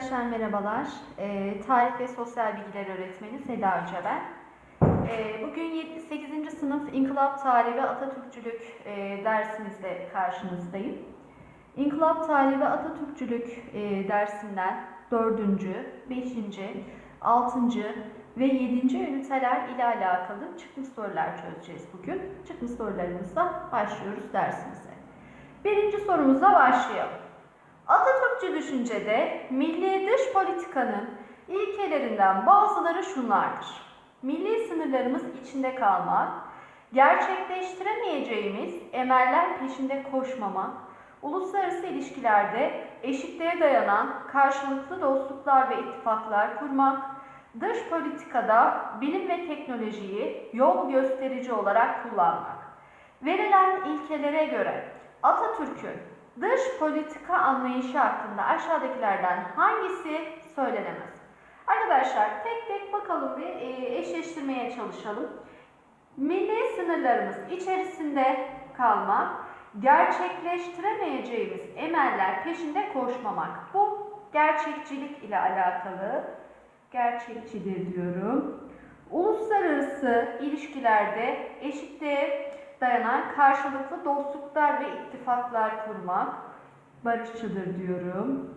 Arkadaşlar merhabalar. Ee, tarih ve Sosyal Bilgiler Öğretmeni Seda Hoca ben. Ee, bugün 8. sınıf İnkılap Tarihi ve Atatürkçülük e, dersimizle karşınızdayım. İnkılap Tarihi ve Atatürkçülük e, dersinden 4., 5., 6. ve 7. üniteler ile alakalı çıkmış sorular çözeceğiz bugün. Çıkmış sorularımızla başlıyoruz dersimize. Birinci sorumuza başlayalım. Atatürkçü düşüncede milli dış politikanın ilkelerinden bazıları şunlardır. Milli sınırlarımız içinde kalmak, gerçekleştiremeyeceğimiz emeller peşinde koşmamak, uluslararası ilişkilerde eşitliğe dayanan karşılıklı dostluklar ve ittifaklar kurmak, dış politikada bilim ve teknolojiyi yol gösterici olarak kullanmak. Verilen ilkelere göre Atatürk'ün Dış politika anlayışı hakkında aşağıdakilerden hangisi söylenemez? Arkadaşlar tek tek bakalım ve e, eşleştirmeye çalışalım. Milli sınırlarımız içerisinde kalmak, gerçekleştiremeyeceğimiz emeller peşinde koşmamak. Bu gerçekçilik ile alakalı. Gerçekçidir diyorum. Uluslararası ilişkilerde eşitliğe dayanan karşılıklı dostluklar ve ittifaklar kurmak barışçıdır diyorum.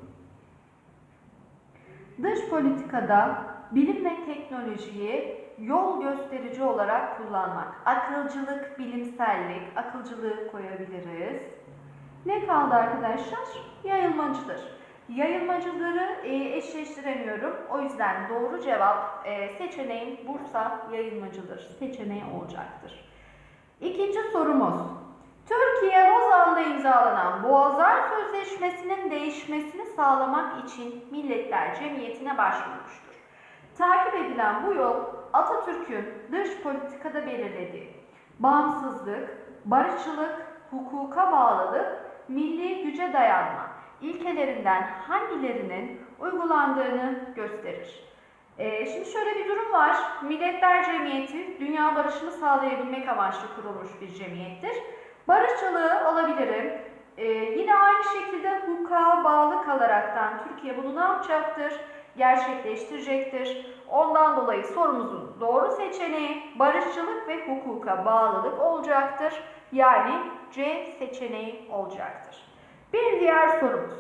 Dış politikada bilim ve teknolojiyi yol gösterici olarak kullanmak. Akılcılık, bilimsellik, akılcılığı koyabiliriz. Ne kaldı arkadaşlar? Yayılmacıdır. Yayılmacıları e, eşleştiremiyorum. O yüzden doğru cevap e, seçeneğin Bursa yayılmacıdır. Seçeneği olacaktır. İkinci sorumuz. Türkiye Lozan'da imzalanan Boğazlar Sözleşmesi'nin değişmesini sağlamak için Milletler Cemiyeti'ne başvurmuştur. Takip edilen bu yol Atatürk'ün dış politikada belirlediği bağımsızlık, barışçılık, hukuka bağlılık, milli güce dayanma ilkelerinden hangilerinin uygulandığını gösterir. Ee, şimdi şöyle bir durum var. Milletler Cemiyeti dünya barışını sağlayabilmek amaçlı kurulmuş bir cemiyettir. Barışçılığı alabilirim. Ee, yine aynı şekilde hukuka bağlı kalaraktan Türkiye bunu ne yapacaktır? Gerçekleştirecektir. Ondan dolayı sorumuzun doğru seçeneği barışçılık ve hukuka bağlılık olacaktır. Yani C seçeneği olacaktır. Bir diğer sorumuz.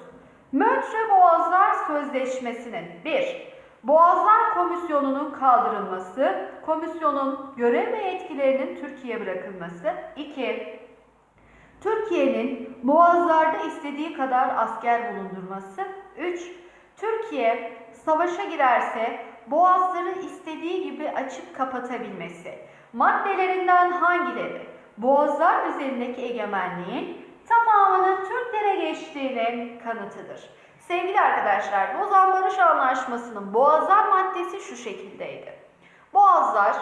Montreux Boğazlar Sözleşmesi'nin 1. Boğazlar Komisyonu'nun kaldırılması, komisyonun görev ve etkilerinin Türkiye'ye bırakılması. 2. Türkiye'nin boğazlarda istediği kadar asker bulundurması. 3. Türkiye savaşa girerse boğazları istediği gibi açıp kapatabilmesi. Maddelerinden hangileri boğazlar üzerindeki egemenliğin tamamının Türklere geçtiğinin kanıtıdır. Sevgili arkadaşlar, Lozan Barış Anlaşması'nın Boğazlar maddesi şu şekildeydi. Boğazlar,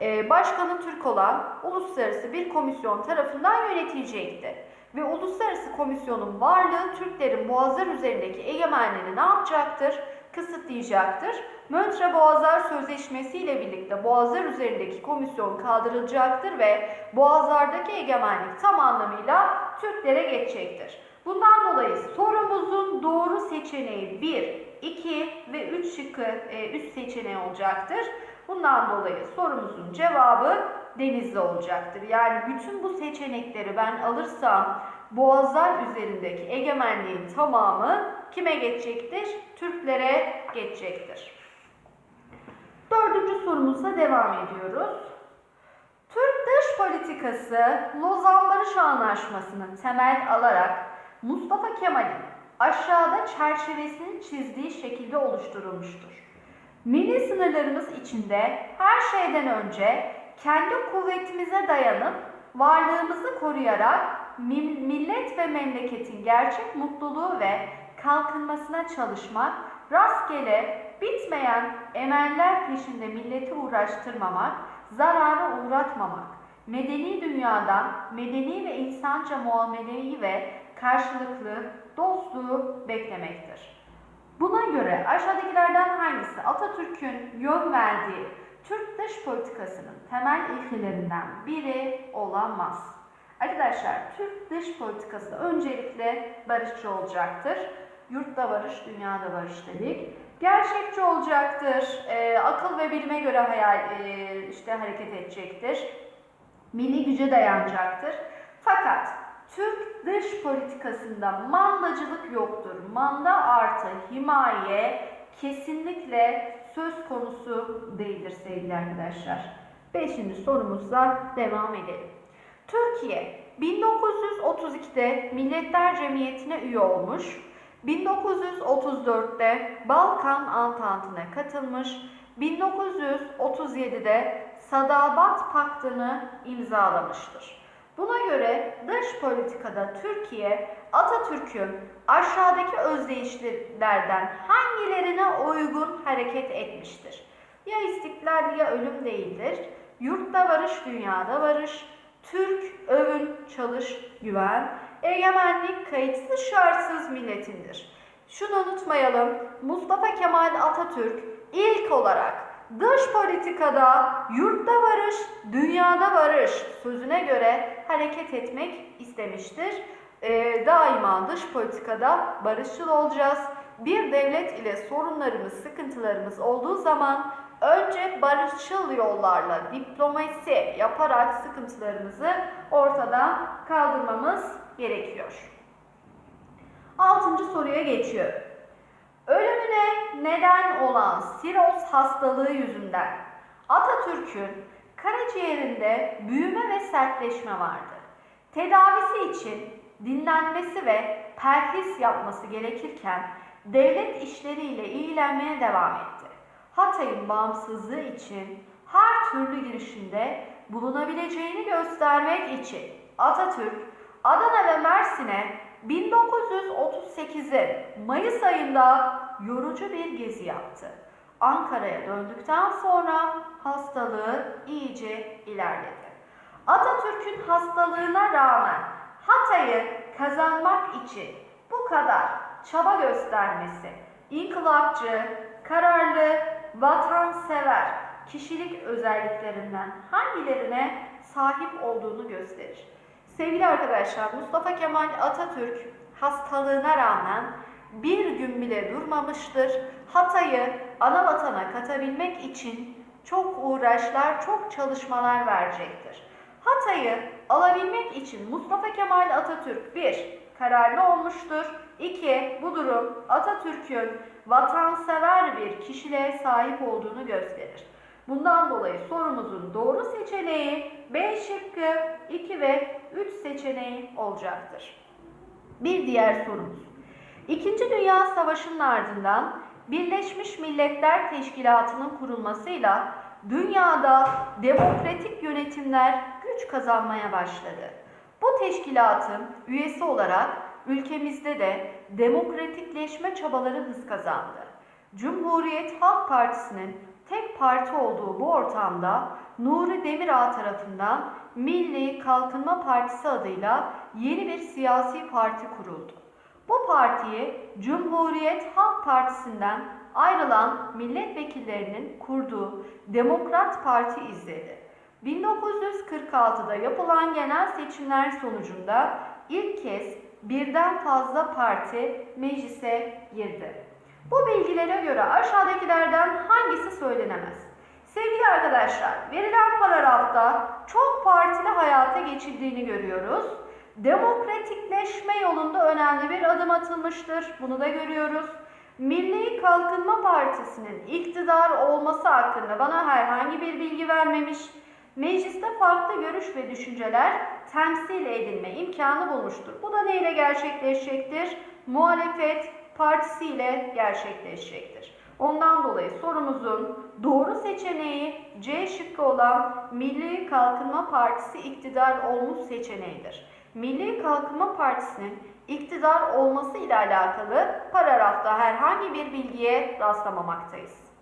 e, başkanı Türk olan uluslararası bir komisyon tarafından yönetilecekti. Ve uluslararası komisyonun varlığı Türklerin Boğazlar üzerindeki egemenliğini ne yapacaktır? Kısıtlayacaktır. Montreux Boğazlar Sözleşmesi ile birlikte Boğazlar üzerindeki komisyon kaldırılacaktır ve Boğazlardaki egemenlik tam anlamıyla Türklere geçecektir. Bundan dolayı sorumuzun doğru seçeneği 1, 2 ve 3 şıkkı 3 e, seçeneği olacaktır. Bundan dolayı sorumuzun cevabı denizli olacaktır. Yani bütün bu seçenekleri ben alırsam boğazlar üzerindeki egemenliğin tamamı kime geçecektir? Türklere geçecektir. Dördüncü sorumuzla devam ediyoruz. Türk dış politikası Lozan Barış Anlaşması'nı temel alarak Mustafa Kemal'in aşağıda çerçevesini çizdiği şekilde oluşturulmuştur. Milli sınırlarımız içinde her şeyden önce kendi kuvvetimize dayanıp varlığımızı koruyarak millet ve memleketin gerçek mutluluğu ve kalkınmasına çalışmak, rastgele bitmeyen emeller peşinde milleti uğraştırmamak, zarara uğratmamak, medeni dünyadan medeni ve insanca muameleyi ve karşılıklı dostluğu beklemektir. Buna göre aşağıdakilerden hangisi Atatürk'ün yön verdiği Türk dış politikasının temel ilkelerinden biri olamaz? Arkadaşlar Türk dış politikası öncelikle barışçı olacaktır. Yurtta barış, dünyada barış dedik. Gerçekçi olacaktır. Ee, akıl ve bilime göre hayal e, işte hareket edecektir. Milli güce dayanacaktır. Fakat Türk dış politikasında mandacılık yoktur. Manda artı himaye kesinlikle söz konusu değildir sevgili arkadaşlar. Beşinci sorumuzla devam edelim. Türkiye 1932'de Milletler Cemiyeti'ne üye olmuş. 1934'te Balkan Antantı'na katılmış. 1937'de Sadabat Paktı'nı imzalamıştır. Buna göre dış politikada Türkiye Atatürk'ün aşağıdaki özdeyişlerden hangilerine uygun hareket etmiştir? Ya istiklal ya ölüm değildir. Yurtta barış, dünyada barış. Türk, övün, çalış, güven. Egemenlik kayıtsız şartsız milletindir. Şunu unutmayalım. Mustafa Kemal Atatürk ilk olarak dış politikada yurtta barış, dünyada barış sözüne göre hareket etmek istemiştir. Ee, daima dış politikada barışçıl olacağız. Bir devlet ile sorunlarımız, sıkıntılarımız olduğu zaman önce barışçıl yollarla diplomasi yaparak sıkıntılarımızı ortadan kaldırmamız gerekiyor. Altıncı soruya geçiyorum. Ölümüne neden olan siroz hastalığı yüzünden Atatürk'ün karaciğerinde büyüme ve sertleşme vardı. Tedavisi için dinlenmesi ve perhis yapması gerekirken devlet işleriyle ilgilenmeye devam etti. Hatay'ın bağımsızlığı için her türlü girişimde bulunabileceğini göstermek için Atatürk Adana ve Mersin'e 1938'in Mayıs ayında yorucu bir gezi yaptı. Ankara'ya döndükten sonra hastalığı iyice ilerledi. Atatürk'ün hastalığına rağmen Hatay'ı kazanmak için bu kadar çaba göstermesi, inkılapçı, kararlı, vatansever kişilik özelliklerinden hangilerine sahip olduğunu gösterir. Sevgili arkadaşlar, Mustafa Kemal Atatürk hastalığına rağmen bir gün bile durmamıştır. Hatay'ı ana vatana katabilmek için çok uğraşlar, çok çalışmalar verecektir. Hatay'ı alabilmek için Mustafa Kemal Atatürk bir kararlı olmuştur. İki, bu durum Atatürk'ün vatansever bir kişiliğe sahip olduğunu gösterir. Bundan dolayı sorumuzun doğru seçeneği B şıkkı 2 ve 3 seçeneği olacaktır. Bir diğer sorumuz. İkinci Dünya Savaşı'nın ardından Birleşmiş Milletler Teşkilatı'nın kurulmasıyla dünyada demokratik yönetimler güç kazanmaya başladı. Bu teşkilatın üyesi olarak ülkemizde de demokratikleşme çabaları hız kazandı. Cumhuriyet Halk Partisi'nin tek parti olduğu bu ortamda Nuri Demirağ tarafından Milli Kalkınma Partisi adıyla yeni bir siyasi parti kuruldu. Bu partiyi Cumhuriyet Halk Partisi'nden ayrılan milletvekillerinin kurduğu Demokrat Parti izledi. 1946'da yapılan genel seçimler sonucunda ilk kez birden fazla parti meclise girdi. Bu bilgilere göre aşağıdakilerden hangisi söylenemez? Sevgili arkadaşlar, verilen paragrafta çok partili hayata geçildiğini görüyoruz. Demokratikleşme yolunda önemli bir adım atılmıştır. Bunu da görüyoruz. Milli Kalkınma Partisi'nin iktidar olması hakkında bana herhangi bir bilgi vermemiş. Mecliste farklı görüş ve düşünceler temsil edilme imkanı bulmuştur. Bu da neyle gerçekleşecektir? Muhalefet partisi ile gerçekleşecektir. Ondan dolayı sorumuzun doğru seçeneği C şıkkı olan Milli Kalkınma Partisi iktidar olmuş seçeneğidir. Milli Kalkınma Partisi'nin iktidar olması ile alakalı paragrafta herhangi bir bilgiye rastlamamaktayız.